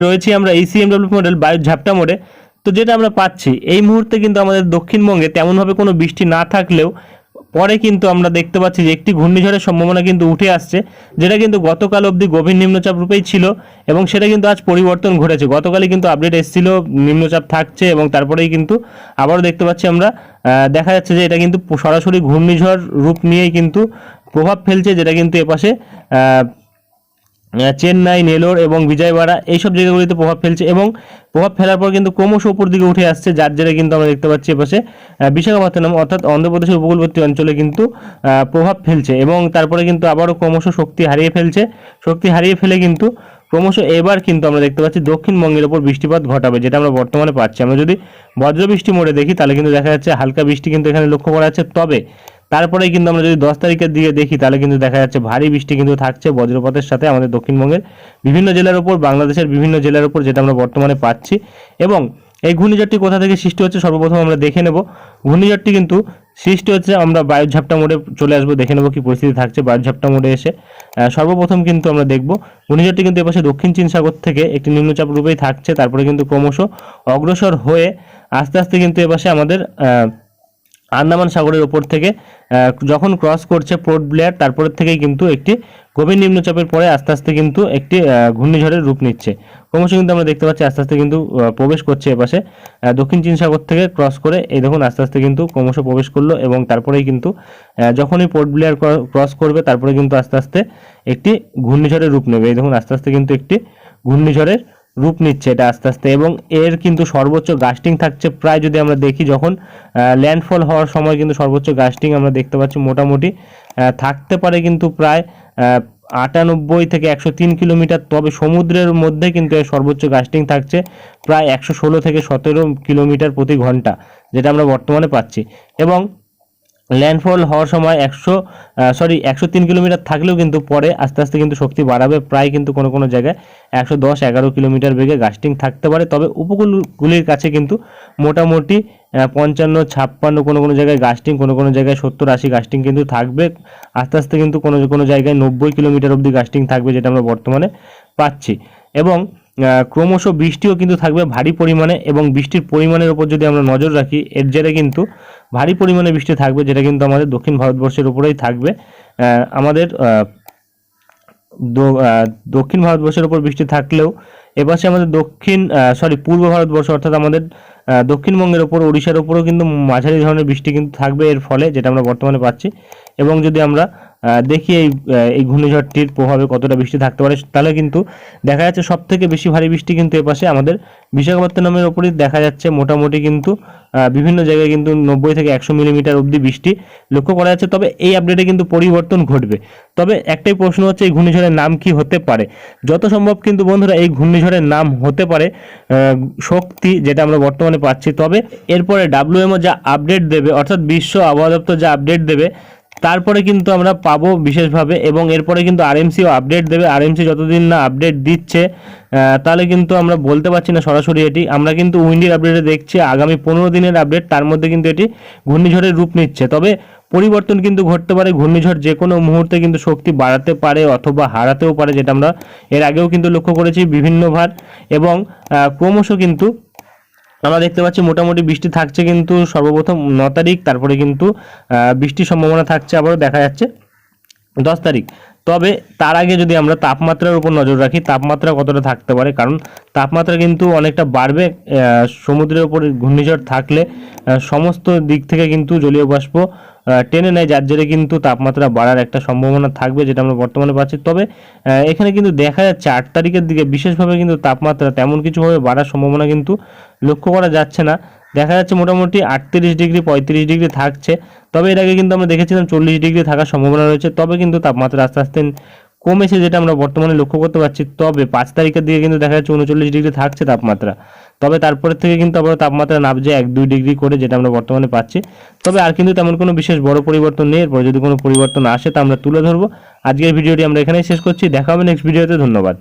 রয়েছি আমরা এই সিএমডব্লিউ মডেল বায়ু ঝাপটা মোড়ে। তো যেটা আমরা পাচ্ছি, এই মুহূর্তে কিন্তু আমাদের দক্ষিণবঙ্গে তেমনভাবে কোনো বৃষ্টি না থাকলেও পরে কিন্তু আমরা দেখতে পাচ্ছি যে একটি ঘূর্ণিঝড়ের সম্ভাবনা কিন্তু উঠে আসছে, যেটা কিন্তু গতকাল অবধি গভীর নিম্নচাপ রূপেই ছিল এবং সেটা কিন্তু আজ পরিবর্তন ঘটেছে। গতকালই কিন্তু আপডেট এসেছিল, নিম্নচাপ থাকছে এবং তারপরেই কিন্তু আবারও দেখতে পাচ্ছি আমরা দেখা যাচ্ছে যে এটা কিন্তু সরাসরি ঘূর্ণিঝড় রূপ নিয়েই কিন্তু প্রভাব ফেলছে, যেটা কিন্তু এপাশে চেন্নাই, নেলোর এবং বিজয়বাড়া এইসব জায়গাগুলিতে প্রভাব ফেলছে এবং প্রভাব ফেলার পর কিন্তু ক্রমশ উপর দিকে উঠে আসছে, যার জেরে কিন্তু আমরা দেখতে পাচ্ছি এপাশে বিশাখাপত্তনম অর্থাৎ অন্ধ্রপ্রদেশের উপকূলবর্তী অঞ্চলে কিন্তু প্রভাব ফেলছে এবং তারপরে কিন্তু আবারও ক্রমশ শক্তি হারিয়ে ফেলছে। শক্তি হারিয়ে ফেলে কিন্তু ক্রমশ এবার কিন্তু আমরা দেখতে পাচ্ছি দক্ষিণবঙ্গের ওপর বৃষ্টিপাত ঘটাবে, যেটা আমরা বর্তমানে পাচ্ছি। আমরা যদি বজ্রবৃষ্টি মোড়ে দেখি, তাহলে কিন্তু দেখা যাচ্ছে হালকা বৃষ্টি কিন্তু এখানে লক্ষ্য করা যাচ্ছে। তবে তারপরে কিন্তু আমরা যদি দশ তারিখের দিকে দেখি, তাহলে কিন্তু দেখা যাচ্ছে ভারী বৃষ্টি কিন্তু থাকছে বজ্রপাতের সাথে আমাদের দক্ষিণবঙ্গের বিভিন্ন জেলার উপর, বাংলাদেশের বিভিন্ন জেলার উপর, যেটা আমরা বর্তমানে পাচ্ছি। এবং এই ঘূর্ণিঝড়টি কোথা থেকে সৃষ্টি হচ্ছে সর্বপ্রথম আমরা দেখে নেব। ঘূর্ণিঝড়টি কিন্তু সৃষ্টি হচ্ছে, আমরা বায়ুঝাপটা মোড়ে চলে আসব, দেখে নেব কি পরিস্থিতি থাকছে বায়ুর ঝাপটা মোড়ে এসে। সর্বপ্রথম কিন্তু আমরা দেখব, ঘূর্ণিঝড়টি কিন্তু এপাশে দক্ষিণ চীন সাগর থেকে একটি নিম্নচাপ রূপেই থাকছে, তারপরে কিন্তু ক্রমশ অগ্রসর হয়ে আস্তে আস্তে কিন্তু এপাশে আমাদের আন্দামান সাগরের ওপর থেকে যখন ক্রস করছে পোর্ট ব্লেয়ার তারপরের থেকেই কিন্তু একটি গভীর নিম্নচাপের পরে আস্তে আস্তে কিন্তু একটি ঘূর্ণিঝড়ের রূপ নিচ্ছে। ক্রমশ কিন্তু আমরা দেখতে পাচ্ছি আস্তে আস্তে কিন্তু প্রবেশ করছে এপাশে। দক্ষিণ চীন সাগর থেকে ক্রস করে এই দেখুন আস্তে আস্তে কিন্তু ক্রমশ প্রবেশ করল এবং তারপরেই কিন্তু যখনই পোর্ট ব্লেয়ার ক্রস করবে তারপরে কিন্তু আস্তে আস্তে একটি ঘূর্ণিঝড়ের রূপ নেবে। এই দেখুন আস্তে আস্তে কিন্তু একটি ঘূর্ণিঝড়ের রূপ নিচ্ছে এটা আস্তে আস্তে এবং এর কিন্তু সর্বোচ্চ গাস্টিং থাকছে প্রায় যদি আমরা দেখি যখন ল্যান্ডফল হওয়ার সময় কিন্তু সর্বোচ্চ গাস্টিং আমরা দেখতে পাচ্ছি মোটামুটি থাকতে পারে কিন্তু প্রায় আটানব্বই থেকে একশো তিন কিলোমিটার, তবে সমুদ্রের মধ্যে কিন্তু এর সর্বোচ্চ গাস্টিং থাকছে প্রায় একশো ষোলো থেকে সতেরো কিলোমিটার প্রতি ঘণ্টা, যেটা আমরা বর্তমানে পাচ্ছি এবং ল্যান্ডফল হওয়ার সময় একশো সরি একশো তিন কিলোমিটার থাকলেও কিন্তু পরে আস্তে আস্তে কিন্তু শক্তি বাড়াবে। প্রায় কিন্তু কোনো কোনো জায়গায় একশো দশ, এগারো কিলোমিটার বেগে গাস্টিং থাকতে পারে। তবে উপকূলগুলির কাছে কিন্তু মোটামুটি পঞ্চান্ন, ছাপ্পান্ন কোনো কোনো জায়গায় গাস্টিং, কোনো কোনো জায়গায় সত্তর, আশি গাস্টিং কিন্তু থাকবে। আস্তে আস্তে কিন্তু কোনো কোনো জায়গায় নব্বই কিলোমিটার অবধি গাস্টিং থাকবে যেটা আমরা বর্তমানে পাচ্ছি। এবং ক্রমশ বৃষ্টিও কিন্তু থাকবে ভারী পরিমাণে এবং বৃষ্টির পরিমাণের উপর যদি আমরা নজর রাখি, এর জেরে কিন্তু ভারী পরিমাণে বৃষ্টি থাকবে, যেটা কিন্তু আমাদের দক্ষিণ ভারতবর্ষের উপরেই থাকবে। আমাদের দক্ষিণ ভারতবর্ষের উপর বৃষ্টি থাকলেও এপাশে আমাদের দক্ষিণ সরি পূর্ব ভারতবর্ষ অর্থাৎ আমাদের দক্ষিণবঙ্গের ওপর ওড়িশার ওপরও কিন্তু মাঝারি ধরনের বৃষ্টি কিন্তু থাকবে এর ফলে, যেটা আমরা বর্তমানে পাচ্ছি। এবং যদি আমরা দেখি এই এই ঘূর্ণিঝড়টির প্রভাবে কতটা বৃষ্টি থাকতে পারে। তাহলে কিন্তু দেখা যাচ্ছে সব থেকে বেশি ভারী বৃষ্টি কিন্তু এপাশে আমাদের বিশাখাপত্তনমের ওপরই দেখা যাচ্ছে। মোটামুটি কিন্তু বিভিন্ন জায়গায় কিন্তু নব্বই থেকে একশো মিলিমিটার অবধি বৃষ্টি লক্ষ্য করা যাচ্ছে। তবে এই আপডেটে কিন্তু পরিবর্তন ঘটবে। তবে একটাই প্রশ্ন হচ্ছে, এই ঘূর্ণিঝড়ের নাম কি হতে পারে? যত সম্ভব কিন্তু বন্ধুরা, এই ঘূর্ণিঝড়ের নাম হতে পারে শক্তি যেটা আমরা বর্তমানে পাচ্ছি। তবে এরপরে ডাব্লিউএমও যা আপডেট দেবে, অর্থাৎ বিশ্ব আবহাওয়া দপ্তর যা আপডেট দেবে তারপরে কিন্তু আমরা পাবো বিশেষভাবে এবং এরপরে কিন্তু আরএমসিও আপডেট দেবে। আরএমসি যতদিন না আপডেট দিচ্ছে তাহলে কিন্তু আমরা বলতে পারছি না সরাসরি এটি। আমরা কিন্তু উইন্ডির আপডেটে দেখছি, আগামী পনেরো দিনের আপডেট তার মধ্যে কিন্তু এটি ঘূর্ণিঝড়ের রূপ নিচ্ছে। তবে পরিবর্তন কিন্তু ঘটতে পারে, ঘূর্ণিঝড় যে কোনো মুহূর্তে কিন্তু শক্তি বাড়াতে পারে অথবা হারাতেও পারে, যেটা আমরা এর আগেও কিন্তু লক্ষ্য করেছি বিভিন্নবার এবং ক্রমশ কিন্তু আমরা দেখতে পাচ্ছি মোটামুটি বৃষ্টি থাকছে কিন্তু সর্বপ্রথম ন তারিখ, তারপরে কিন্তু বৃষ্টির সম্ভাবনা থাকছে, আবারও দেখা যাচ্ছে দশ তারিখ। তবে তার আগে যদি আমরা তাপমাত্রার উপর নজর রাখি, তাপমাত্রা কতটা থাকতে পারে? কারণ তাপমাত্রা কিন্তু অনেকটা বাড়বে সমুদ্রের উপর ঘূর্ণিঝড় থাকলে সমস্ত দিক থেকে কিন্তু জলীয় বাষ্প টেনে নেয়, যার জেরে কিন্তু তাপমাত্রা বাড়ার একটা সম্ভাবনা থাকবে যেটা আমরা বর্তমানে পাচ্ছি। তবে এখানে কিন্তু দেখা যাচ্ছে আট তারিখের দিকে বিশেষভাবে কিন্তু তাপমাত্রা তেমন কিছুভাবে বাড়ার সম্ভাবনা কিন্তু লক্ষ্য করা যাচ্ছে না। দেখা যাচ্ছে মোটামুটি আটত্রিশ ডিগ্রি, পঁয়ত্রিশ ডিগ্রি থাকছে। তবে এর আগে কিন্তু আমরা দেখেছিলাম চল্লিশ ডিগ্রি থাকার সম্ভাবনা রয়েছে। তবে কিন্তু তাপমাত্রা আস্তে আস্তে কমেছে যেটা আমরা বর্তমানে লক্ষ্য করতে পারছি। তবে পাঁচ তারিখের দিকে কিন্তু দেখা যাচ্ছে উনচল্লিশ ডিগ্রি থাকছে তাপমাত্রা। তবে তারপরে থেকে কিন্তু আবার তাপমাত্রা নামছে এক দুই ডিগ্রি করে যেটা আমরা বর্তমানে পাচ্ছি। তবে আর কিন্তু তেমন কোনো বিশেষ বড় পরিবর্তন নেই। এরপর যদি কোনো পরিবর্তন আসে তা আমরা তুলে ধরবো। আজকের ভিডিওটি আমরা এখানেই শেষ করছি। দেখা হবে নেক্সট ভিডিওতে ধন্যবাদ।